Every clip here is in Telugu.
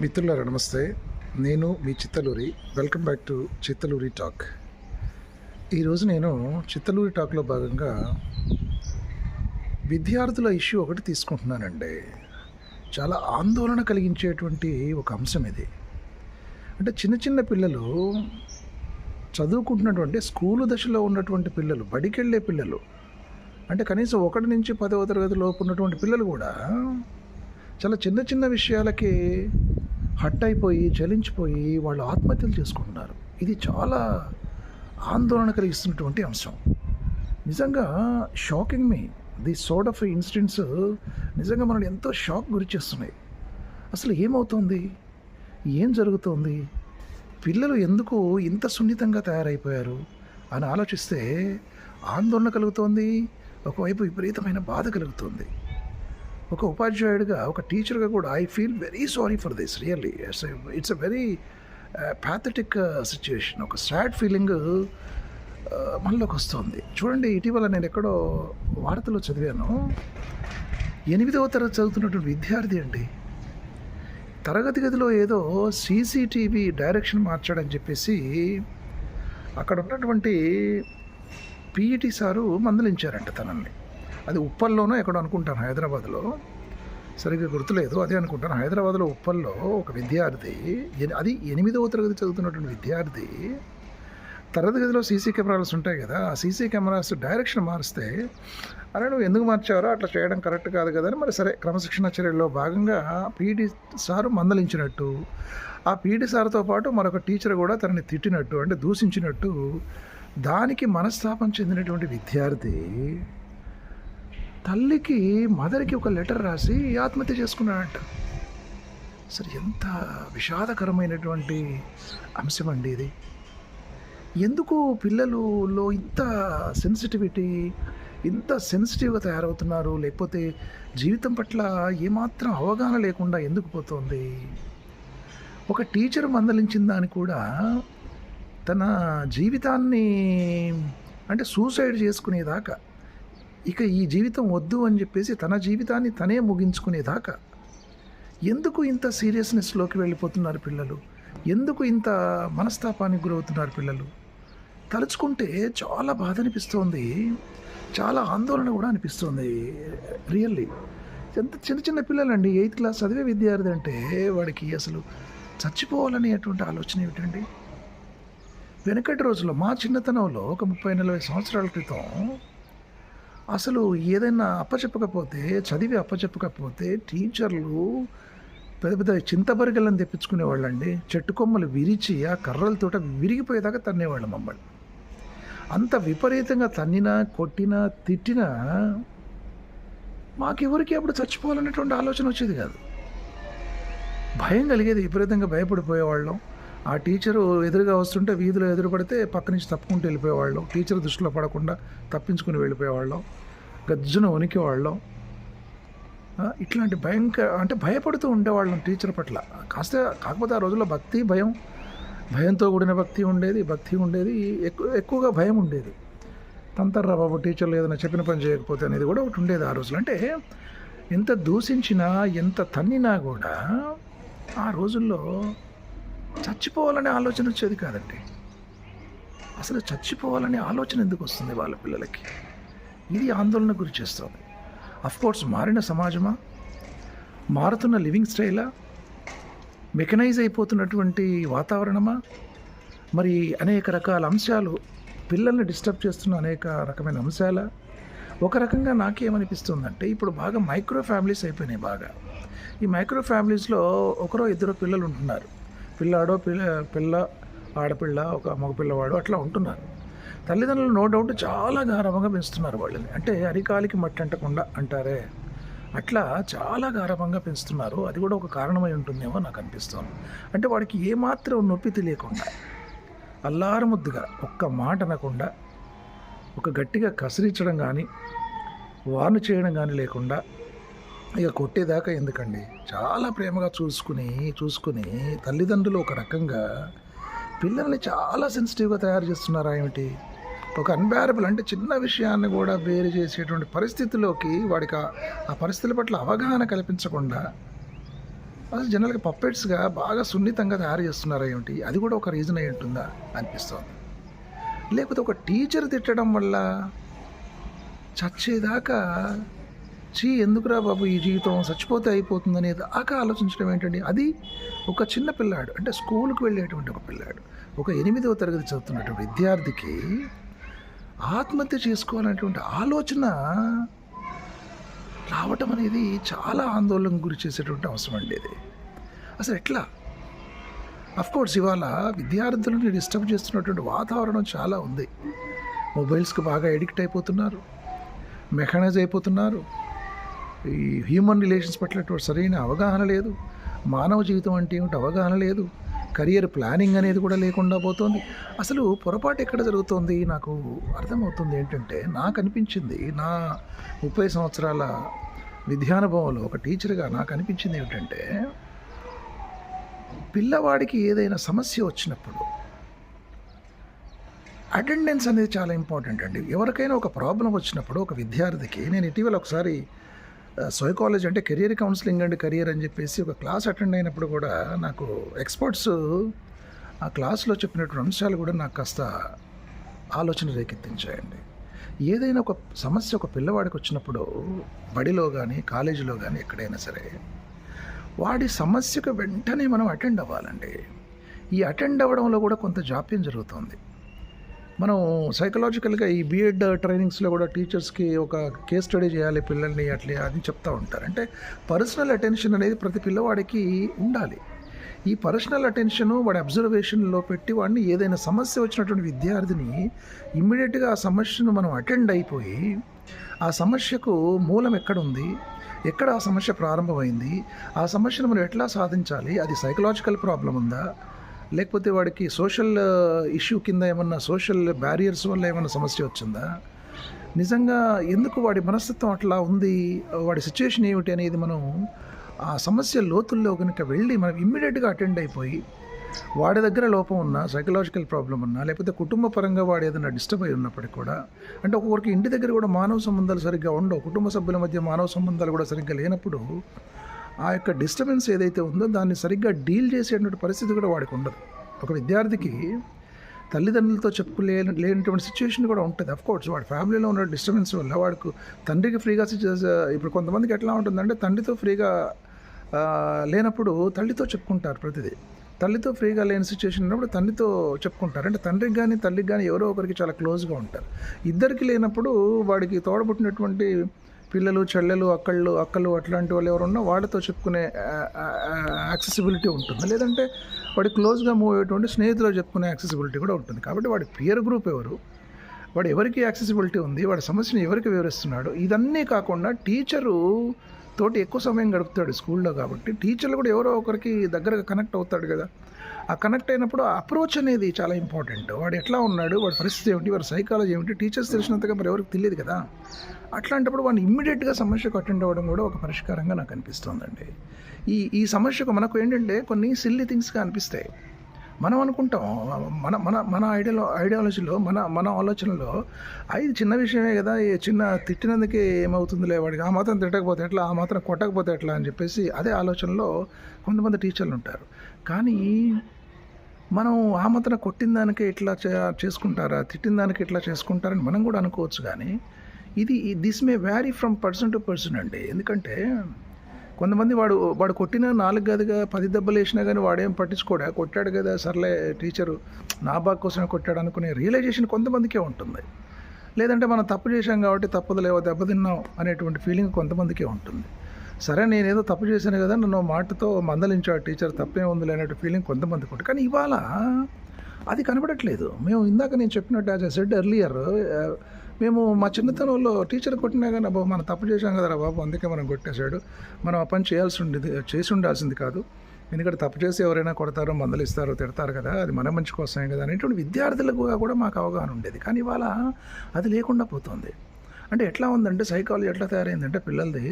మిత్రులారా నమస్తే. నేను మీ Chittaluri. Welcome back to Chittaluri talk ఈరోజు నేను చిత్తలూరి టాక్లో భాగంగా విద్యార్థుల ఇష్యూ ఒకటి తీసుకుంటున్నానండి. చాలా ఆందోళన కలిగించేటువంటి ఒక అంశం ఇది. అంటే చిన్న చిన్న పిల్లలు చదువుకుంటున్నటువంటి స్కూలు దశలో ఉన్నటువంటి పిల్లలు బడికెళ్ళే పిల్లలు అంటే కనీసం ఒకటి నుంచి పదవ తరగతి లోపు ఉన్నటువంటి పిల్లలు కూడా చాలా చిన్న చిన్న విషయాలకి హట్ అయిపోయి చలించిపోయి వాళ్ళు ఆత్మహత్యలు చేసుకుంటున్నారు. ఇది చాలా ఆందోళన కలిగిస్తున్నటువంటి అంశం. నిజంగా షాకింగ్ మీ. ది సోడ్ ఆఫ్ ఇన్సిడెంట్స్ నిజంగా మనల్ని ఎంతో షాక్ గురి చేస్తున్నాయి. అసలు ఏమవుతుంది? ఏం జరుగుతోంది? పిల్లలు ఎందుకు ఇంత సున్నితంగా తయారైపోయారు? అని ఆలోచిస్తే ఆందోళన కలుగుతోంది ఒకవైపు విపరీతమైన బాధ కలుగుతుంది. ఒక ఉపాధ్యాయుడిగా ఒక టీచర్గా కూడా I feel very sorry for this really it's it's a very pathetic situation ఒక సాడ్ ఫీలింగ్ uh, మనలోకి వస్తుంది. చూడండి ఇటీవల నేను ఎక్కడో వార్తలో చదివాను. ఎనిమిదవ తరగతి చదువుతున్నటువంటి విద్యార్థి అండి. తరగతి గదిలో ఏదో సీసీటీవీ డైరెక్షన్ మార్చాడని చెప్పేసి అక్కడ ఉన్నటువంటి పీఈటీ సారు మందలించారంట తనని అది ఉప్పల్లోనో ఎక్కడో అనుకుంటాను హైదరాబాద్లో. సరిగ్గా గుర్తులేదు అదే అనుకుంటాను. హైదరాబాద్లో ఉప్పల్లో ఒక విద్యార్థి అది ఎనిమిదవ తరగతి చదువుతున్నటువంటి విద్యార్థి తరగతి గదిలో సీసీ కెమెరాస్ ఉంటాయి కదా ఆ సీసీ కెమెరాస్ డైరెక్షన్ మారిస్తే అరే నువ్వు ఎందుకు మార్చారో అట్లా చేయడం కరెక్ట్ కాదు కదా అని మరి సరే క్రమశిక్షణ చర్యల్లో భాగంగా పీటీ సారు మందలించినట్టు ఆ పీటీ సార్తో పాటు మరొక టీచర్ కూడా తనని తిట్టినట్టు అంటే దూషించినట్టు దానికి మనస్తాపం చెందినటువంటి విద్యార్థి తల్లికి మదర్కి ఒక లెటర్ రాసి ఆత్మహత్య చేసుకున్నాడంట. సరే ఎంత విషాదకరమైనటువంటి అంశం అండి ఇది. ఎందుకు పిల్లలులో ఇంత సెన్సిటివిటీ ఇంత సెన్సిటివ్గా తయారవుతున్నారు? లేకపోతే జీవితం పట్ల ఏమాత్రం అవగాహన లేకుండా ఎందుకు పోతుంది? ఒక టీచర్ మందలించిన దాన్ని కూడా తన జీవితాన్ని అంటే సూసైడ్ చేసుకునేదాకా ఇక ఈ జీవితం వద్దు అని చెప్పేసి తన జీవితాన్ని తనే ముగించుకునేదాకా. ఎందుకు ఇంత సీరియస్నెస్లోకి వెళ్ళిపోతున్నారు పిల్లలు? ఎందుకు ఇంత మనస్తాపానికి గురవుతున్నారు పిల్లలు? తలుచుకుంటే చాలా బాధ అనిపిస్తోంది. చాలా ఆందోళన కూడా అనిపిస్తుంది రియల్లీ. ఎంత చిన్న చిన్న పిల్లలండి ఎయిత్ క్లాస్ చదివే విద్యార్థి అంటే వాడికి అసలు చచ్చిపోవాలనేటువంటి ఆలోచన ఏమిటండి? వెనకటి రోజుల్లో మా చిన్నతనంలో ఒక ముప్పై నలభై సంవత్సరాల క్రితం అసలు ఏదైనా అప్పచెప్పకపోతే చదివి అప్పచెప్పకపోతే టీచర్లు పెద్ద పెద్ద చింతబరిగలను తెప్పించుకునేవాళ్ళండి. చెట్టు కొమ్మలు విరిచి ఆ కర్రలతోట విరిగిపోయేదాకా తన్నేవాళ్ళు మమ్మల్ని అంత విపరీతంగా తన్నినా కొట్టినా తిట్టినా మాకెవరికి అప్పుడు చచ్చిపోవాలనేటువంటి ఆలోచన వచ్చేది కాదు. భయం కలిగేది విపరీతంగా భయపడిపోయేవాళ్ళం. ఆ టీచరు ఎదురుగా వస్తుంటే వీధిలో ఎదురుపడితే పక్క నుంచి తప్పుకుంటూ వెళ్ళిపోయేవాళ్ళం. టీచర్ దృష్టిలో పడకుండా తప్పించుకుని వెళ్ళిపోయేవాళ్ళం. గజ్జున వణికేవాళ్ళం. ఇట్లాంటి భయంకర అంటే భయపడుతూ ఉండేవాళ్ళం టీచర్ పట్ల. కాస్త కాకపోతే ఆ రోజుల్లో భక్తి భయం. భయంతో కూడిన భక్తి ఉండేది భక్తి ఉండేది ఎక్కువ ఎక్కువగా భయం ఉండేది. తంతర్రా బాబు టీచర్లు ఏదైనా చెప్పిన పని చేయకపోతే అనేది కూడా ఒకటి ఉండేది ఆ రోజులు అంటే ఎంత దూషించినా ఎంత తన్నినా కూడా ఆ రోజుల్లో చచ్చిపోవాలనే ఆలోచన వచ్చేది కాదండి. అసలు చచ్చిపోవాలనే ఆలోచన ఎందుకు వస్తుంది వాళ్ళ పిల్లలకి? ఇది ఆందోళన గురి చేస్తుంది. కోర్స్ మారిన సమాజమా? మారుతున్న లివింగ్ స్టైలా? మెకనైజ్ అయిపోతున్నటువంటి వాతావరణమా? మరి అనేక రకాల అంశాలు పిల్లల్ని డిస్టర్బ్ చేస్తున్న అనేక రకమైన అంశాల? ఒక రకంగా నాకేమనిపిస్తుందంటే ఇప్పుడు బాగా మైక్రో ఫ్యామిలీస్ అయిపోయినాయి బాగా. ఈ మైక్రో ఫ్యామిలీస్లో ఒకరో ఇద్దరు పిల్లలు ఉంటున్నారు పిల్లాడో పిల్ల పిల్ల ఆడపిల్ల ఒక మగపిల్లవాడు అట్లా ఉంటున్నారు. తల్లిదండ్రులు నో డౌట్ చాలా గారవంగా పెంచుతున్నారు వాళ్ళని. అంటే అరికాలికి మట్టి అంటకుండా అంటారే. అట్లా చాలా గారవంగా పెంచుతున్నారు. అది కూడా ఒక కారణమై ఉంటుందేమో నాకు అనిపిస్తుంది. అంటే వాడికి ఏమాత్రం నొప్పి తెలియకుండా అల్లారముద్దుగా ఒక్క మాట అనకుండా ఒక గట్టిగా కసిరించడం కానీ వార్ను చేయడం కానీ లేకుండా ఇక కొట్టేదాకా ఎందుకండి? చాలా ప్రేమగా చూసుకుని చూసుకుని తల్లిదండ్రులు ఒక రకంగా పిల్లల్ని చాలా సెన్సిటివ్గా తయారు చేస్తున్నారా ఏమిటి? ఒక అన్బేరబుల్ అంటే చిన్న విషయాన్ని కూడా వేరు చేసేటువంటి పరిస్థితిలోకి వాడికి ఆ- ఆ పరిస్థితుల పట్ల అవగాహన కల్పించకుండా అసలు జనరల్గా పప్పెట్స్గా బాగా సున్నితంగా తయారు చేస్తున్నారా ఏమిటి? అది కూడా ఒక రీజన్ అయి ఉంటుందా? అనిపిస్తుంది. లేకపోతే ఒక టీచర్ తిట్టడం వల్ల చచ్చేదాకా చీ ఎందుకురా బాబు ఈ జీవితం చచ్చిపోతే అయిపోతుంది అనేది దాకా ఆలోచించడం ఏంటండి? అది ఒక చిన్న పిల్లాడు అంటే స్కూల్కి వెళ్ళేటువంటి ఒక పిల్లాడు ఒక ఎనిమిదవ తరగతి చదువుతున్నటువంటి విద్యార్థికి ఆత్మహత్య చేసుకోవాలనేటువంటి ఆలోచన రావటం అనేది చాలా ఆందోళనకు గురి చేసేటువంటి అవసరం అండి ఇది. అసలు ఎట్లా? అఫ్కోర్స్ ఇవాళ విద్యార్థులను డిస్టర్బ్ చేస్తున్నటువంటి వాతావరణం చాలా ఉంది. మొబైల్స్కి బాగా ఎడిక్ట్ అయిపోతున్నారు. మెకానైజ్ అయిపోతున్నారు. ఈ హ్యూమన్ రిలేషన్స్ పట్ల సరైన అవగాహన లేదు. మానవ జీవితం అంటే ఏమిటి అవగాహన లేదు. కెరియర్ ప్లానింగ్ అనేది కూడా లేకుండా పోతుంది. అసలు పొరపాటు ఎక్కడ జరుగుతోంది? నాకు అర్థమవుతుంది ఏంటంటే నాకు అనిపించింది నా ముప్పై సంవత్సరాల విద్యానుభవంలో ఒక టీచర్గా నాకు అనిపించింది ఏమిటంటే పిల్లవాడికి ఏదైనా సమస్య వచ్చినప్పుడు అటెండెన్స్ అనేది చాలా ఇంపార్టెంట్ అండి. ఎవరికైనా ఒక ప్రాబ్లం వచ్చినప్పుడు ఒక విద్యార్థికి నేను ఇటీవల ఒకసారి సైకాలజీ అంటే కెరియర్ కౌన్సిలింగ్ అండ్ కెరియర్ అని చెప్పేసి ఒక క్లాస్ అటెండ్ అయినప్పుడు కూడా నాకు ఎక్స్పర్ట్స్ ఆ క్లాస్లో చెప్పినటువంటి అంశాలు కూడా నాకు కాస్త ఆలోచన రేకెత్తించాయండి. ఏదైనా ఒక సమస్య ఒక పిల్లవాడికి వచ్చినప్పుడు బడిలో కానీ కాలేజీలో కానీ ఎక్కడైనా సరే వాడి సమస్యకు వెంటనే మనం అటెండ్ అవ్వాలండి. ఈ అటెండ్ అవ్వడంలో కూడా కొంత జాప్యం జరుగుతుంది. మనం సైకలాజికల్గా ఈ బీఎడ్ ట్రైనింగ్స్లో కూడా టీచర్స్కి ఒక కేస్ స్టడీ చేయాలి పిల్లల్ని అట్లే అని చెప్తూ ఉంటారు. అంటే పర్సనల్ అటెన్షన్ అనేది ప్రతి పిల్లవాడికి ఉండాలి. ఈ పర్సనల్ అటెన్షన్ వాడి అబ్జర్వేషన్లో పెట్టి వాడిని ఏదైనా సమస్య వచ్చినటువంటి విద్యార్థిని ఇమ్మీడియట్గా ఆ సమస్యను మనం అటెండ్ అయిపోయి ఆ సమస్యకు మూలం ఎక్కడుంది? ఎక్కడ ఆ సమస్య ప్రారంభమైంది? ఆ సమస్యను మనం ఎట్లా సాధించాలి? అది సైకలాజికల్ ప్రాబ్లం ఉందా? లేకపోతే వాడికి సోషల్ ఇష్యూ కింద ఏమన్నా సోషల్ బ్యారియర్స్ వల్ల ఏమన్నా సమస్య వచ్చిందా? నిజంగా ఎందుకు వాడి మనస్తత్వం అట్లా ఉంది? వాడి సిచ్యువేషన్ ఏమిటి అనేది మనం ఆ సమస్య లోతుల్లో కనుక వెళ్ళి మనం ఇమ్మీడియట్గా అటెండ్ అయిపోయి వాడి దగ్గర లోపం ఉన్నా సైకలాజికల్ ప్రాబ్లం ఉన్నా లేకపోతే కుటుంబ పరంగా వాడు ఏదైనా డిస్టర్బ్ అయి ఉన్నప్పటికీ కూడా అంటే ఒక్కొక్కరికి ఇంటి దగ్గర కూడా మానవ సంబంధాలు సరిగ్గా ఉండవు. కుటుంబ సభ్యుల మధ్య మానవ సంబంధాలు కూడా సరిగ్గా లేనప్పుడు ఆ యొక్క డిస్టర్బెన్స్ ఏదైతే ఉందో దాన్ని సరిగ్గా డీల్ చేసేటువంటి పరిస్థితి కూడా వాడికి ఉండదు. ఒక విద్యార్థికి తల్లిదండ్రులతో చెప్పులే లేనటువంటి సిచ్యువేషన్ కూడా ఉంటుంది. అఫ్ కోర్స్ వాడి ఫ్యామిలీలో ఉన్న డిస్టర్బెన్స్ వల్ల వాడికి తండ్రికి ఫ్రీగా ఇప్పుడు కొంతమందికి ఎట్లా ఉంటుందంటే తండ్రితో ఫ్రీగా లేనప్పుడు తల్లితో చెప్పుకుంటారు ప్రతిదీ. తల్లితో ఫ్రీగా లేని సిచ్యువేషన్ ఉన్నప్పుడు తండ్రితో చెప్పుకుంటారు. అంటే తండ్రికి కానీ తల్లికి కానీ ఎవరో ఒకరికి చాలా క్లోజ్గా ఉంటారు. ఇద్దరికి లేనప్పుడు వాడికి తోడబుట్టినటువంటి పిల్లలు చెల్లెలు అక్కళ్ళు అక్కలు అట్లాంటి వాళ్ళు ఎవరున్నా వాళ్ళతో చెప్పుకునే యాక్సెసిబిలిటీ ఉంటుంది. లేదంటే వాడి క్లోజ్గా మూవ్ అయ్యేటువంటి స్నేహితులు చెప్పుకునే యాక్సెసిబిలిటీ కూడా ఉంటుంది. కాబట్టి వాడి పియర్ గ్రూప్ ఎవరు? వాడు ఎవరికి యాక్సెసిబిలిటీ ఉంది? వాడి సమస్యను ఎవరికి వివరిస్తున్నాడు? ఇదన్నీ కాకుండా టీచరు తోటి ఎక్కువ సమయం గడుపుతాడు స్కూల్లో కాబట్టి టీచర్లు కూడా ఎవరో ఒకరికి దగ్గరగా కనెక్ట్ అవుతాడు కదా. ఆ కనెక్ట్ అయినప్పుడు ఆ అప్రోచ్ అనేది చాలా ఇంపార్టెంట్. వాడు ఎట్లా ఉన్నాడు వాడి పరిస్థితి ఏమిటి వాడి సైకాలజీ ఏమిటి టీచర్స్ తెలిసినంతగా మరి ఎవరికి తెలియదు కదా. అట్లాంటప్పుడు వాడిని ఇమ్మీడియట్గా సమస్యకు అటెండ్ అవ్వడం కూడా ఒక పరిష్కారంగా నాకు అనిపిస్తుందండి. ఈ ఈ సమస్యకు మనకు ఏంటంటే కొన్ని సిల్లీ థింగ్స్గా అనిపిస్తాయి. మనం అనుకుంటాం మన మన మన ఐడియాలో ఐడియాలజీలో మన మన ఆలోచనలో అది చిన్న విషయమే కదా ఈ చిన్న తిట్టినందుకే ఏమవుతుందిలే వాడికి ఆ మాత్రం తిట్టకపోతే ఎట్లా ఆ మాత్రం కొట్టకపోతే ఎట్లా అని చెప్పేసి అదే ఆలోచనలో కొంతమంది టీచర్లు ఉంటారు. కానీ మనం ఆ మాత్రం కొట్టిన దానికే ఇట్లా చేసుకుంటారా? తిట్టిన దానికి ఇట్లా చేసుకుంటారని మనం కూడా అనుకోవచ్చు కానీ ఇది this may vary from person to person అండి. ఎందుకంటే కొంతమంది వాడు వాడు కొట్టిన నాలుగు గదిగా పది దెబ్బలు వేసినా కానీ వాడేం పట్టించుకోడా? కొట్టాడు కదా సర్లే టీచరు నా బాగా కోసమే కొట్టాడు అనుకునే రియలైజేషన్ కొంతమందికే ఉంటుంది. లేదంటే మనం తప్పు చేశాం కాబట్టి తప్పదులేవో దెబ్బతిన్నాం అనేటువంటి ఫీలింగ్ కొంతమందికే ఉంటుంది. సరే నేనేదో తప్పు చేశాను కదా నన్ను మాటతో మందలించాడు టీచర్ తప్పే ఉంది అనేటువంటి ఫీలింగ్ కొంతమందికి ఉంటుంది. కానీ ఇవాళ అది కనబడట్లేదు. మేము ఇందాక నేను చెప్పినట్టు యాజ్ ఎ సెడ్ ఎర్లియర్ మేము మా చిన్నతనంలో టీచర్ కొట్టినా కానీ బాబు మనం తప్పు చేశాం కదరా బాబు అందుకే మనం కొట్టేశాడు. మనం ఆ పని చేయాల్సి ఉండేది చేసి ఉండాల్సింది కాదు. ఎందుకంటే తప్పు చేసి ఎవరైనా కొడతారు మందలిస్తారు తిడతారు కదా అది మన మంచి కోసమే కదా అనేటువంటి విద్యార్థులకు కూడా మాకు అవగాహన ఉండేది. కానీ ఇవాళ అది లేకుండా పోతుంది. అంటే ఎట్లా ఉందంటే సైకాలజీ ఎట్లా తయారైందంటే పిల్లలది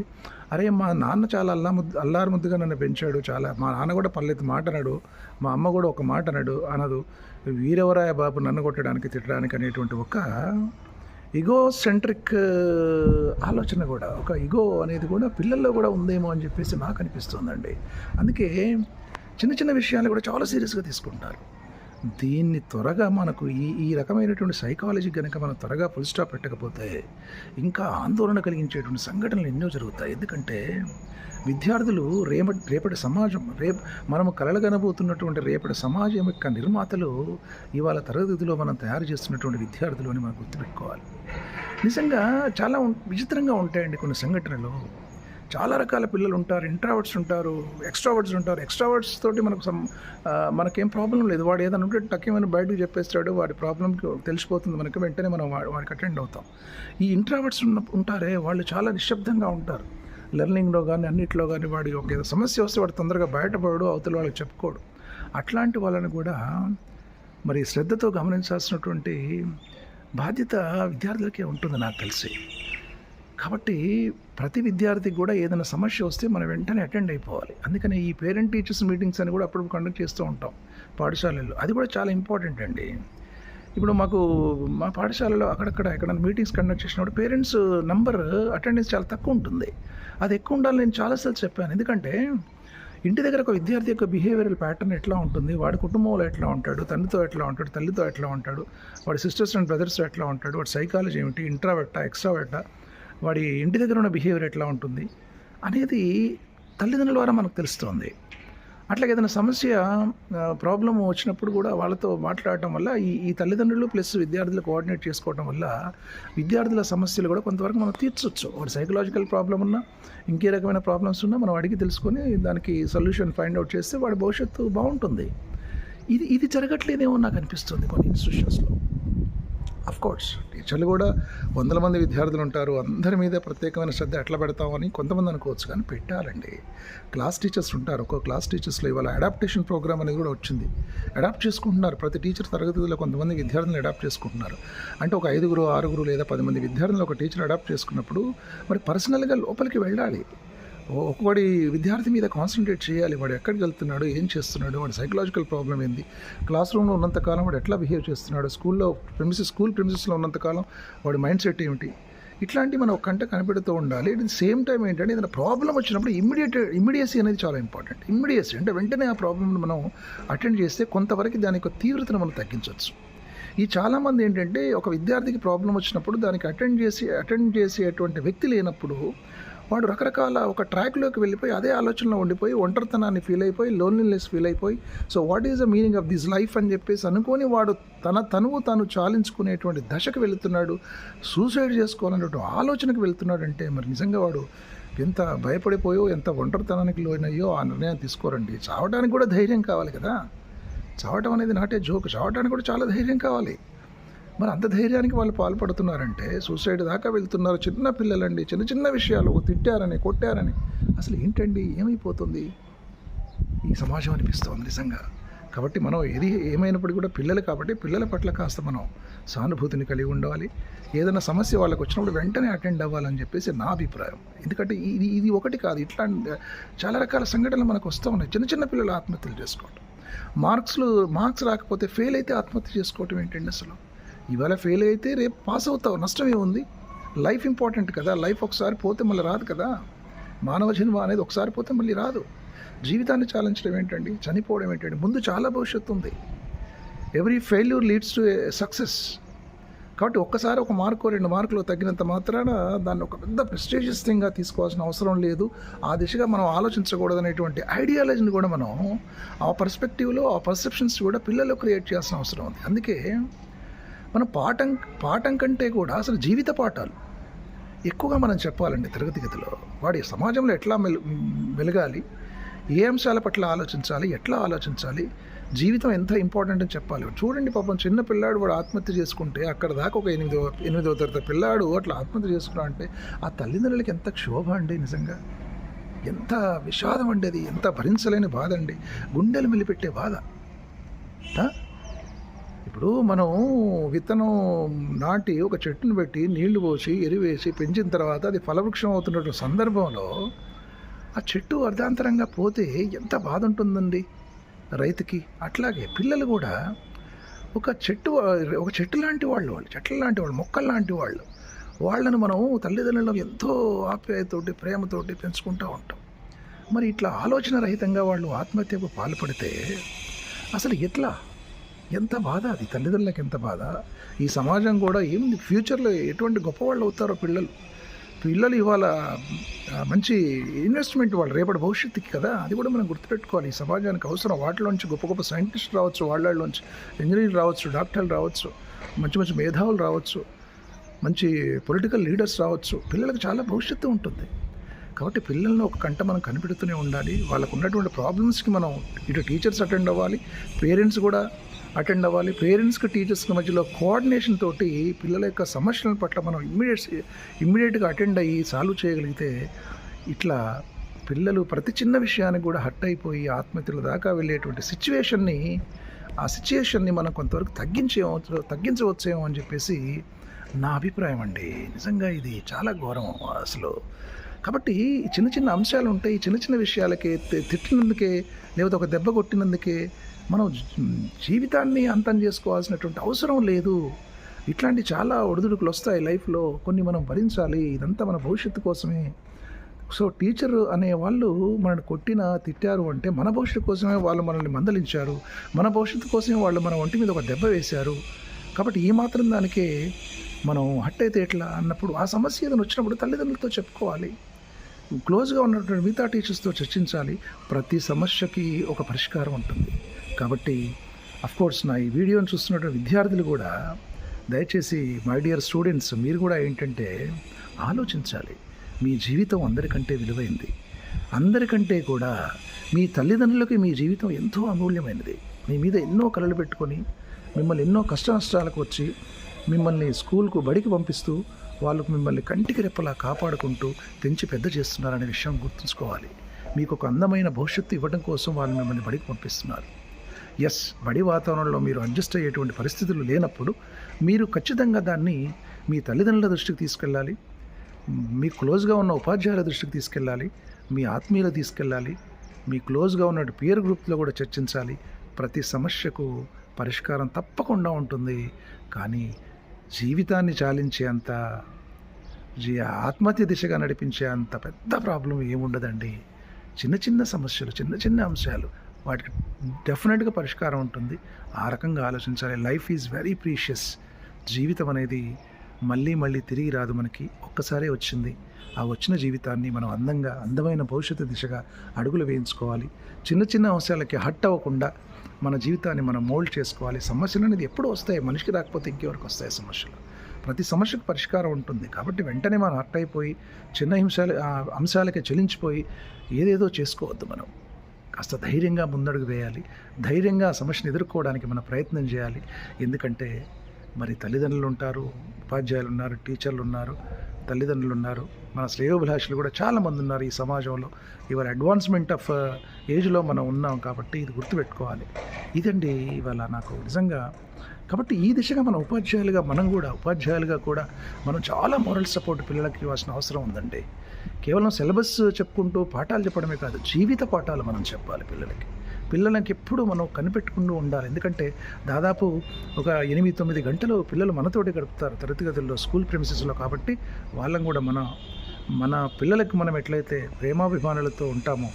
అరే మా నాన్న చాలా అల్లా ముద్దు అల్లారు ముద్దుగా నన్ను పెంచాడు చాలా మా నాన్న కూడా పల్లెత్తి మాట అనడు మా అమ్మ కూడా ఒక మాట అనడు అనదు వీరవరాయ బాబు నన్ను కొట్టడానికి తిట్టడానికి అనేటువంటి ఒక ఇగో సెంట్రిక్ ఆలోచన కూడా ఒక ఇగో అనేది కూడా పిల్లల్లో కూడా ఉందేమో అని చెప్పేసి నాకు అనిపిస్తుందండి. అందుకే చిన్న చిన్న విషయాలు కూడా చాలా సీరియస్గా తీసుకుంటారు. దీన్ని త్వరగా మనకు ఈ ఈ రకమైనటువంటి సైకాలజీ కనుక మనం త్వరగా ఫుల్ స్టాప్ పెట్టకపోతే ఇంకా ఆందోళన కలిగించేటువంటి సంఘటనలు ఎన్నో జరుగుతాయి. ఎందుకంటే విద్యార్థులు రేప రేపటి సమాజం రేపు మనము కలగనబోతున్నటువంటి రేపటి సమాజం యొక్క నిర్మాతలు ఇవాళ తరగతిలో మనం తయారు చేస్తున్నటువంటి విద్యార్థులు అని మనం గుర్తుపెట్టుకోవాలి. నిజంగా చాలా విచిత్రంగా ఉంటాయండి కొన్ని సంఘటనలు. చాలా రకాల పిల్లలు ఉంటారు ఇంట్రావర్డ్స్ ఉంటారు ఎక్స్ట్రావర్డ్స్ ఉంటారు. ఎక్స్ట్రావర్డ్స్ తోటి మనకు సమ్ మనకేం ప్రాబ్లం లేదు. వాడు ఏదైనా ఉంటే టక్కేమైనా బయటకు చెప్పేస్తాడు వాడి ప్రాబ్లంకి తెలిసిపోతుంది మనకి వెంటనే మనం వాడికి అటెండ్ అవుతాం. ఈ ఇంట్రావర్డ్స్ ఉన్న ఉంటారే వాళ్ళు చాలా నిశ్శబ్దంగా ఉంటారు. లెర్నింగ్లో కానీ అన్నిట్లో కానీ వాడి ఒక ఏదో సమస్య వస్తే వాడు తొందరగా బయటపడు అవతల వాళ్ళకి చెప్పుకోడు. అట్లాంటి వాళ్ళని కూడా మరి శ్రద్ధతో గమనించాల్సినటువంటి బాధ్యత విద్యార్థులకే ఉంటుంది నాకు తెలిసి. కాబట్టి ప్రతి విద్యార్థికి కూడా ఏదైనా సమస్య వస్తే మనం వెంటనే అటెండ్ అయిపోవాలి. అందుకని ఈ పేరెంట్ టీచర్స్ మీటింగ్స్ అని కూడా అప్పుడప్పుడు కండక్ట్ చేస్తూ ఉంటాం పాఠశాలల్లో. అది కూడా చాలా ఇంపార్టెంట్ అండి. ఇప్పుడు మాకు మా పాఠశాలలో అక్కడక్కడ ఎక్కడ మీటింగ్స్ కండక్ట్ చేసినప్పుడు పేరెంట్స్ నంబర్ అటెండెన్స్ చాలా తక్కువ ఉంటుంది. అది ఎక్కువ ఉండాలని నేను చాలాసార్లు చెప్పాను. ఎందుకంటే ఇంటి దగ్గర ఒక విద్యార్థి యొక్క బిహేవియరల్ ప్యాటర్న్ ఎట్లా ఉంటుంది వాడి కుటుంబంలో ఎట్లా ఉంటాడు తండ్రితో ఎట్లా ఉంటాడు తల్లితో ఎట్లా ఉంటాడు వాడి సిస్టర్స్ అండ్ బ్రదర్స్తో ఎట్లా ఉంటాడు వాడి సైకాలజీ ఏమిటి ఇంట్రావెట్టా ఎక్స్ట్రావెట్టా వాడి ఇంటి దగ్గర ఉన్న బిహేవియర్ ఎట్లా ఉంటుంది అనేది తల్లిదండ్రుల ద్వారా మనకు తెలుస్తుంది. అట్లాగే ఏదైనా సమస్య ప్రాబ్లం వచ్చినప్పుడు కూడా వాళ్ళతో మాట్లాడటం వల్ల ఈ ఈ తల్లిదండ్రులు ప్లస్ విద్యార్థులు కోఆర్డినేట్ చేసుకోవడం వల్ల విద్యార్థుల సమస్యలు కూడా కొంతవరకు మనం తీర్చొచ్చు. ఒక సైకలాజికల్ ప్రాబ్లం ఉన్నా ఇంకే రకమైన ప్రాబ్లమ్స్ ఉన్నా మనం అడిగి తెలుసుకొని దానికి సొల్యూషన్ ఫైండ్ అవుట్ చేస్తే వాడి భవిష్యత్తు బాగుంటుంది. ఇది ఇది జరగట్లేదేమో నాకు అనిపిస్తుంది కొన్ని ఇన్స్టిట్యూషన్స్లో కోర్స్ టీచర్లు కూడా వందల మంది విద్యార్థులు ఉంటారు. అందరి మీద ప్రత్యేకమైన శ్రద్ధ ఎట్లా పెడతామని కొంతమంది అనుకోవచ్చు. కానీ పెట్టాలండి. క్లాస్ టీచర్స్ ఉంటారు. ఒక్కో క్లాస్ టీచర్స్లో ఇవాళ అడాప్టేషన్ ప్రోగ్రామ్ అనేది కూడా వచ్చింది. అడాప్ట్ చేసుకుంటున్నారు. ప్రతి టీచర్ తరగతిలో కొంతమంది విద్యార్థులను అడాప్ట్ చేసుకుంటున్నారు. అంటే ఒక ఐదుగురు ఆరుగురు లేదా పది మంది విద్యార్థులు ఒక టీచర్ అడాప్ట్ చేసుకున్నప్పుడు మరి పర్సనల్గా లోపలికి వెళ్ళాలి. ఓ- ఒకవాడి విద్యార్థి మీద కాన్సన్ట్రేట్ చేయాలి. వాడు ఎక్కడికి వెళ్తున్నాడు? ఏం చేస్తున్నాడు? వాడి సైకలాజికల్ ప్రాబ్లం ఏంది? క్లాస్ రూమ్లో ఉన్నంతకాలం వాడు ఎట్లా బిహేవ్ చేస్తున్నాడు? స్కూల్లో ప్రిమిసెస్ స్కూల్ ప్రిమిసెస్లో ఉన్నంతకాలం వాడి మైండ్ సెట్ ఏమిటి? ఇట్లాంటి మనం ఒక కంట కనిపెడుతూ ఉండాలి. ఇట్ సేమ్ టైం ఏంటంటే ఏదైనా ప్రాబ్లం వచ్చినప్పుడు ఇమ్మీడియట్ ఇమ్మీడియసీ అనేది చాలా ఇంపార్టెంట్ ఇమ్మీడియసీ అంటే వెంటనే ఆ ప్రాబ్లమ్ని మనం అటెండ్ చేస్తే కొంతవరకు దాని యొక్క తీవ్రతను మనం తగ్గించవచ్చు. ఈ చాలామంది ఏంటంటే ఒక విద్యార్థికి ప్రాబ్లం వచ్చినప్పుడు దానికి అటెండ్ చేసి అటెండ్ చేసేటువంటి వ్యక్తి లేనప్పుడు వాడు రకరకాల ఒక ట్రాక్లోకి వెళ్ళిపోయి అదే ఆలోచనలో ఉండిపోయి ఒంటరితనాన్ని ఫీల్ అయిపోయి లోన్లీనెస్ ఫీల్ అయిపోయి so what is the meaning of this life అని చెప్పేసి అనుకొని వాడు తన తనువు తాను చాలించుకునేటువంటి దశకు వెళుతున్నాడు సూసైడ్ చేసుకోవాలనేటువంటి ఆలోచనకు వెళ్తున్నాడు అంటే మరి నిజంగా వాడు ఎంత భయపడిపోయో ఎంత ఒంటరితనానికి లోనయ్యో ఆ నిర్ణయం తీసుకోరండి. చావడానికి కూడా ధైర్యం కావాలి కదా. చావటం అనేది నాటే జోక్ చావటానికి కూడా చాలా ధైర్యం కావాలి. మరి అంత ధైర్యానికి వాళ్ళు పాల్పడుతున్నారంటే సూసైడ్ దాకా వెళ్తున్నారు. చిన్న పిల్లలండి చిన్న చిన్న విషయాలు తిట్టారని కొట్టారని. అసలు ఏంటండి? ఏమైపోతుంది? ఈ సమాజం అనిపిస్తోంది నిజంగా. కాబట్టి మనం ఏది ఏమైనప్పటికీ కూడా పిల్లలు కాబట్టి పిల్లల పట్ల కాస్త మనం సానుభూతిని కలిగి ఉండాలి. ఏదైనా సమస్య వాళ్ళకి వచ్చినప్పుడు వెంటనే అటెండ్ అవ్వాలని చెప్పేసి నా అభిప్రాయం. ఎందుకంటే ఇది ఇది ఒకటి కాదు. ఇట్లా చాలా రకాల సంఘటనలు మనకు వస్తూ ఉన్నాయి. చిన్న చిన్న పిల్లలు ఆత్మహత్యలు చేసుకోవటం. మార్క్స్లు మార్క్స్ రాకపోతే ఫెయిల్ అయితే ఆత్మహత్య చేసుకోవటం ఏంటండి అసలు? ఇవాళ ఫెయిల్ అయితే రేపు పాస్ అవుతావు. నష్టం ఏముంది? లైఫ్ ఇంపార్టెంట్ కదా. లైఫ్ ఒకసారి పోతే మళ్ళీ రాదు కదా. మానవ జన్మ అనేది ఒకసారి పోతే మళ్ళీ రాదు. జీవితాన్ని చాలించడం ఏంటండి? చనిపోవడం ఏంటండి? ముందు చాలా భవిష్యత్తు ఉంది. Every failure leads to success కాబట్టి ఒక్కసారి ఒక మార్కు రెండు మార్కులు తగ్గినంత మాత్రాన దాన్ని ఒక పెద్ద ప్రెస్టేజియస్ థింగ్గా తీసుకోవాల్సిన అవసరం లేదు. ఆ దిశగా మనం ఆలోచించకూడదు అనేటువంటి ఐడియాలజీని కూడా మనం ఆ పర్స్పెక్టివ్లో ఆ పర్సెప్షన్స్ కూడా పిల్లల్లో క్రియేట్ చేయాల్సిన అవసరం ఉంది. అందుకే మనం పాఠం పాఠం కంటే కూడా అసలు జీవిత పాఠాలు. ఎక్కువగా మనం చెప్పాలండి తరగతి గదిలో. వాడి సమాజంలో ఎట్లా మెలు మెలగాలి? ఏ అంశాల పట్ల ఆలోచించాలి? ఎట్లా ఆలోచించాలి? జీవితం ఎంత ఇంపార్టెంట్ అని చెప్పాలి. చూడండి పాపం చిన్న పిల్లాడు వాడు ఆత్మహత్య చేసుకుంటే అక్కడ దాకా ఒక ఎనిమిదో ఎనిమిదో తరగతి పిల్లాడు అట్లా ఆత్మహత్య చేసుకున్నా అంటే ఆ తల్లిదండ్రులకి ఎంత క్షోభ అండి నిజంగా. ఎంత విషాదం అండి అది. ఎంత భరించలేని బాధ అండి. గుండెలు మెలిపెట్టే బాధ. ఇప్పుడు మనం విత్తనం నాటి ఒక చెట్టును పెట్టి నీళ్ళు పోసి ఎరివేసి పెంచిన తర్వాత అది ఫలవృక్షం అవుతున్నటువంటి సందర్భంలో ఆ చెట్టు అర్ధాంతరంగా పోతే ఎంత బాధ ఉంటుందండి రైతుకి. అట్లాగే పిల్లలు కూడా ఒక చెట్టు ఒక చెట్టు లాంటి వాళ్ళు వాళ్ళు చెట్ల లాంటి వాళ్ళు మొక్కలు లాంటి వాళ్ళు వాళ్ళను మనం తల్లిదండ్రులను ఎంతో ఆప్యాయతోటి ప్రేమతోటి పెంచుకుంటూ ఉంటాం. మరి ఇట్లా ఆలోచన రహితంగా వాళ్ళు ఆత్మహత్యకు పాల్పడితే అసలు ఎట్లా ఎంత బాధ అది? తల్లిదండ్రులకు ఎంత బాధ? ఈ సమాజం కూడా ఏం ఫ్యూచర్లో ఎటువంటి గొప్పవాళ్ళు అవుతారో పిల్లలు. పిల్లలు ఇవాళ మంచి ఇన్వెస్ట్మెంట్ వాళ్ళు రేపటి భవిష్యత్తుకి కదా? అది కూడా మనం గుర్తుపెట్టుకోవాలి. ఈ సమాజానికి అవసరం వాటిలోంచి గొప్ప గొప్ప సైంటిస్ట్ రావచ్చు వాళ్ళలోంచి ఇంజనీర్లు రావచ్చు డాక్టర్లు రావచ్చు మంచి మంచి మేధావులు రావచ్చు మంచి పొలిటికల్ లీడర్స్ రావచ్చు. పిల్లలకు చాలా భవిష్యత్తు ఉంటుంది. కాబట్టి పిల్లలను ఒక కంట మనం కనిపెడుతూనే ఉండాలి. వాళ్ళకు ఉన్నటువంటి ప్రాబ్లమ్స్కి మనం ఇటు టీచర్స్ అటెండ్ అవ్వాలి. పేరెంట్స్ కూడా అటెండ్ అవ్వాలి. పేరెంట్స్కి టీచర్స్కి మధ్యలో కోఆర్డినేషన్ తోటి పిల్లల యొక్క సమస్యల పట్ల మనం ఇమ్మీడియట్ ఇమ్మీడియట్గా అటెండ్ అయ్యి సాల్వ్ చేయగలిగితే ఇట్లా పిల్లలు ప్రతి చిన్న విషయానికి కూడా హట్ అయిపోయి ఆత్మహత్యల దాకా వెళ్ళేటువంటి సిచ్యువేషన్ని ఆ సిచ్యువేషన్ని మనం కొంతవరకు తగ్గించేవచ్చు తగ్గించవచ్చేమో అని చెప్పేసి నా అభిప్రాయం అండి. నిజంగా ఇది చాలా ఘోరం అసలు. కాబట్టి ఈ చిన్న చిన్న అంశాలు ఉంటాయి చిన్న చిన్న విషయాలకే తిట్టినందుకే లేకపోతే ఒక దెబ్బ కొట్టినందుకే మనం జీవితాన్ని అంతం చేసుకోవాల్సినటువంటి అవసరం లేదు. ఇట్లాంటి చాలా ఒడిదుడుకులు వస్తాయి లైఫ్లో. కొన్ని మనం భరించాలి. ఇదంతా మన భవిష్యత్తు కోసమే. సో టీచర్ అనే వాళ్ళు మనల్ని కొట్టిన తిట్టారు అంటే మన భవిష్యత్తు కోసమే వాళ్ళు మనల్ని మందలించారు. మన భవిష్యత్తు కోసమే వాళ్ళు మన ఒంటి మీద ఒక దెబ్బ వేశారు. కాబట్టి ఈ మాత్రం దానికే మనం హట్ అయితే ఎట్లా అన్నప్పుడు ఆ సమస్య ఏదైనా వచ్చినప్పుడు తల్లిదండ్రులతో చెప్పుకోవాలి. క్లోజ్గా ఉన్నటువంటి మిగతా టీచర్స్తో చర్చించాలి. ప్రతి సమస్యకి ఒక పరిష్కారం ఉంటుంది. కాబట్టి అఫ్కోర్స్ నా ఈ వీడియోని చూస్తున్నటువంటి విద్యార్థులు కూడా దయచేసి మై డియర్ స్టూడెంట్స్ మీరు కూడా ఏంటంటే ఆలోచించాలి. మీ జీవితం అందరికంటే విలువైంది. అందరికంటే కూడా మీ తల్లిదండ్రులకి మీ జీవితం ఎంతో అమూల్యమైనది. మీ మీద ఎన్నో కలలు పెట్టుకొని మిమ్మల్ని ఎన్నో కష్ట నష్టాలకు వచ్చి మిమ్మల్ని స్కూల్కు బడికి పంపిస్తూ వాళ్ళకు మిమ్మల్ని కంటికి రెప్పలా కాపాడుకుంటూ పెంచి పెద్ద చేస్తున్నారనే విషయం గుర్తుంచుకోవాలి. మీకు ఒక అందమైన భవిష్యత్తు ఇవ్వడం కోసం వాళ్ళు మిమ్మల్ని బడికి పంపిస్తున్నారు. ఎస్ బడి వాతావరణంలో మీరు అడ్జస్ట్ అయ్యేటువంటి పరిస్థితులు లేనప్పుడు మీరు ఖచ్చితంగా దాన్ని మీ తల్లిదండ్రుల దృష్టికి తీసుకెళ్ళాలి. మీ క్లోజ్గా ఉన్న ఉపాధ్యాయుల దృష్టికి తీసుకెళ్ళాలి. మీ ఆత్మీయులు తీసుకెళ్ళాలి. మీ క్లోజ్గా ఉన్న పియర్ గ్రూప్లో కూడా చర్చించాలి. ప్రతి సమస్యకు పరిష్కారం తప్పకుండా ఉంటుంది. కానీ జీవితాన్ని చాలించే అంత జీ ఆత్మహత్య దిశగా నడిపించే అంత పెద్ద ప్రాబ్లం ఏముండదండి. చిన్న చిన్న సమస్యలు చిన్న చిన్న అంశాలు వాటికి డెఫినెట్గా పరిష్కారం ఉంటుంది. ఆ రకంగా ఆలోచించాలి. Life is very precious. జీవితం అనేది మళ్ళీ మళ్ళీ తిరిగి రాదు మనకి. ఒక్కసారే వచ్చింది. ఆ వచ్చిన జీవితాన్ని మనం అందంగా అందమైన భవిష్యత్తు దిశగా అడుగులు వేయించుకోవాలి. చిన్న చిన్న అంశాలకి హట్ అవ్వకుండా మన జీవితాన్ని మనం మోల్డ్ చేసుకోవాలి. సమస్యలు అనేది ఎప్పుడు వస్తాయి మనిషికి రాకపోతే ఇంకెవరికి వస్తాయి సమస్యలు? ప్రతి సమస్యకు పరిష్కారం ఉంటుంది. కాబట్టి వెంటనే మనం అర్ట్ అయిపోయి చిన్న హింసాలు అంశాలకే చెలించిపోయి ఏదేదో చేసుకోవద్దు మనం. కాస్త ధైర్యంగా ముందడుగు వేయాలి. ధైర్యంగా ఆ సమస్యను ఎదుర్కోవడానికి మనం ప్రయత్నం చేయాలి. ఎందుకంటే మరి తల్లిదండ్రులు ఉంటారు ఉపాధ్యాయులు ఉన్నారు టీచర్లు ఉన్నారు. తల్లిదండ్రులు ఉన్నారు మన శ్రేయోభిలాషులు కూడా చాలామంది ఉన్నారు ఈ సమాజంలో. ఇవాళ అడ్వాన్స్మెంట్ ఆఫ్ ఏజ్లో మనం ఉన్నాం కాబట్టి ఇది గుర్తుపెట్టుకోవాలి. ఇదండి ఇవాళ నాకు నిజంగా కాబట్టి ఈ దిశగా మన ఉపాధ్యాయులుగా మనం కూడా ఉపాధ్యాయులుగా కూడా మనం చాలా మోరల్ సపోర్ట్ పిల్లలకి ఇవ్వాల్సిన అవసరం ఉందండి. కేవలం సిలబస్ చెప్పుకుంటూ పాఠాలు చెప్పడమే కాదు జీవిత పాఠాలు మనం చెప్పాలి పిల్లలకి. పిల్లలకి ఎప్పుడూ మనం కనిపెట్టుకుంటూ ఉండాలి. ఎందుకంటే దాదాపు ఒక ఎనిమిది తొమ్మిది గంటలు పిల్లలు మనతోటి గడుపుతారు తరగతి గదుల్లో స్కూల్ ప్రెమిసెస్లో కాబట్టి వాళ్ళని కూడా మన మన పిల్లలకి మనం ఎట్లయితే ప్రేమాభిమానులతో ఉంటామో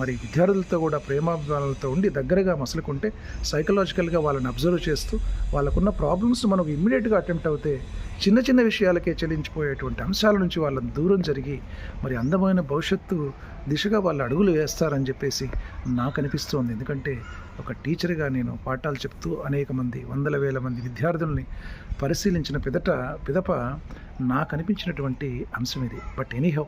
మరి విద్యార్థులతో కూడా ప్రేమాభిమానులతో ఉండి దగ్గరగా మసలుకుంటే సైకలాజికల్గా వాళ్ళని అబ్జర్వ్ చేస్తూ వాళ్ళకున్న ప్రాబ్లమ్స్ మనకు ఇమ్మీడియట్గా అటెంప్ట్ అవుతే చిన్న చిన్న విషయాలకే చెల్లించిపోయేటువంటి అంశాల నుంచి వాళ్ళని దూరం జరిగి మరి అందమైన భవిష్యత్తు దిశగా వాళ్ళు అడుగులు వేస్తారని చెప్పేసి నాకు అనిపిస్తోంది. ఎందుకంటే ఒక టీచర్గా నేను పాఠాలు చెప్తూ అనేక మంది వందల వేల మంది విద్యార్థుల్ని పరిశీలించిన పిదట పిదప నాకు అనిపించినటువంటి అంశం ఇది. బట్ ఎనీహౌ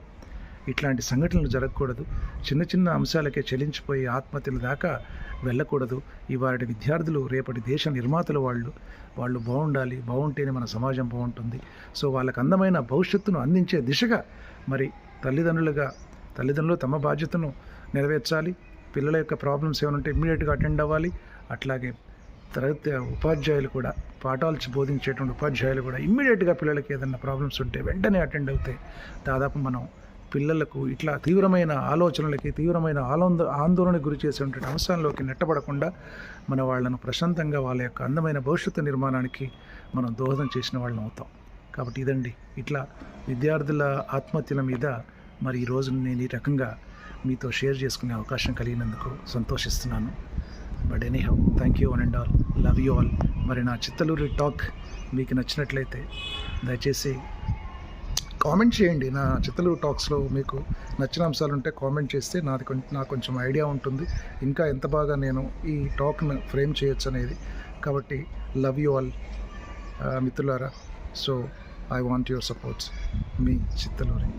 ఇట్లాంటి సంఘటనలు జరగకూడదు. చిన్న చిన్న అంశాలకే చెలించిపోయి ఆత్మహత్యల దాకా వెళ్ళకూడదు. ఇవాటి విద్యార్థులు రేపటి దేశ నిర్మాతలు వాళ్ళు వాళ్ళు బాగుండాలి బాగుంటేనే మన సమాజం బాగుంటుంది. సో వాళ్ళకు అందమైన భవిష్యత్తును అందించే దిశగా మరి తల్లిదండ్రులుగా తల్లిదండ్రులు తమ బాధ్యతను నెరవేర్చాలి. పిల్లల యొక్క ప్రాబ్లమ్స్ ఏమైనా ఉంటే ఇమ్మీడియట్గా అటెండ్ అవ్వాలి. అట్లాగే తరగతి ఉపాధ్యాయులు కూడా పాఠాలు బోధించేటువంటి ఉపాధ్యాయులు కూడా ఇమ్మీడియట్గా పిల్లలకి ఏదైనా ప్రాబ్లమ్స్ ఉంటే వెంటనే అటెండ్ అవుతే దాదాపు మనం పిల్లలకు ఇట్లా తీవ్రమైన ఆలోచనలకి తీవ్రమైన ఆలోంద ఆందోళనకు గురి చేసేటువంటి అంశాల్లోకి నెట్టబడకుండా మన వాళ్ళను ప్రశాంతంగా వాళ్ళ యొక్క అందమైన భవిష్యత్తు నిర్మాణానికి మనం దోహదం చేసిన వాళ్ళని అవుతాం. కాబట్టి ఇదండి. ఇట్లా విద్యార్థుల ఆత్మహత్యల మీద మరి ఈరోజు నేను ఈ రకంగా మీతో షేర్ చేసుకునే అవకాశం కలిగినందుకు సంతోషిస్తున్నాను. But anyhow thank you one and all. Love you all. మరి నా చిత్తలూరి టాక్ మీకు నచ్చినట్లయితే దయచేసి కామెంట్ చేయండి. నా చిత్తలూరు టాక్స్లో మీకు నచ్చిన అంశాలు ఉంటే కామెంట్ చేస్తే నాది కొంచెం నాకు కొంచెం ఐడియా ఉంటుంది. ఇంకా ఎంత బాగా నేను ఈ టాక్ను ఫ్రేమ్ చేయొచ్చు అనేది కాబట్టి లవ్ యూ ఆల్ మిత్రులారా. So I want your supports. Me Chittaluri.